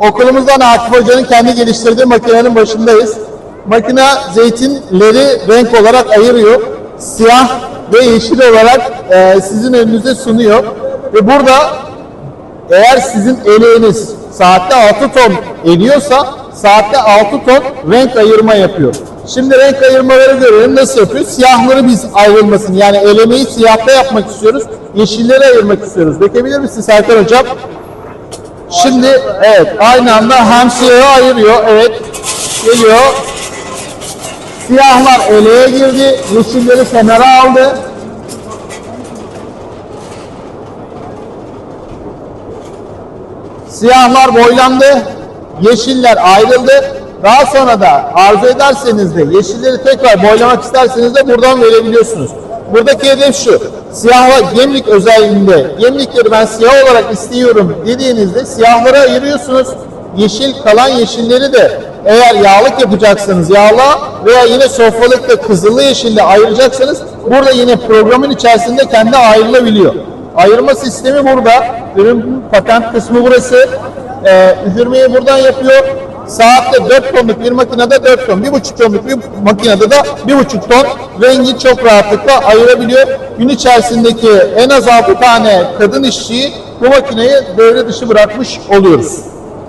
Okulumuzdan Akif Hoca'nın kendi geliştirdiği makinenin başındayız. Makine zeytinleri renk olarak ayırıyor. Siyah ve yeşil olarak e, sizin önünüze sunuyor. Ve burada eğer sizin eleğiniz saatte 6 ton ediyorsa saatte 6 ton renk ayırma yapıyor. Şimdi renk ayırmaları görelim nasıl yapıyor? Siyahları biz ayrılmasın. Yani elemeyi siyahta yapmak istiyoruz. Yeşilleri ayırmak istiyoruz. Dökebilir misin Serkan Hocam? Şimdi evet aynı anda hem siyahı ayırıyor. Evet geliyor. Siyahlar eleğe girdi. Yeşilleri kenara aldı. Siyahlar boylandı, yeşiller ayrıldı. Daha sonra da arzu ederseniz de yeşilleri tekrar boylamak isterseniz de buradan verebiliyorsunuz. Buradaki hedef şu, siyahlar gemlik özelliğinde, gemlikleri ben siyah olarak istiyorum dediğinizde siyahları ayırıyorsunuz. Yeşil kalan yeşilleri de eğer yağlık yapacaksanız yağla veya yine sofralıkta kızılı yeşille ayıracaksanız burada yine programın içerisinde kendi ayrılabiliyor. Ayırma sistemi burada. Ürün patent kısmı burası. Ee, üfürmeyi buradan yapıyor. Saatte 4 tonluk bir makinede 4 ton, 1,5 tonluk bir makinede de 1,5 ton rengi çok rahatlıkla ayırabiliyor. Gün içerisindeki en az 6 tane kadın işçiyi bu makineyi devre dışı bırakmış oluyoruz.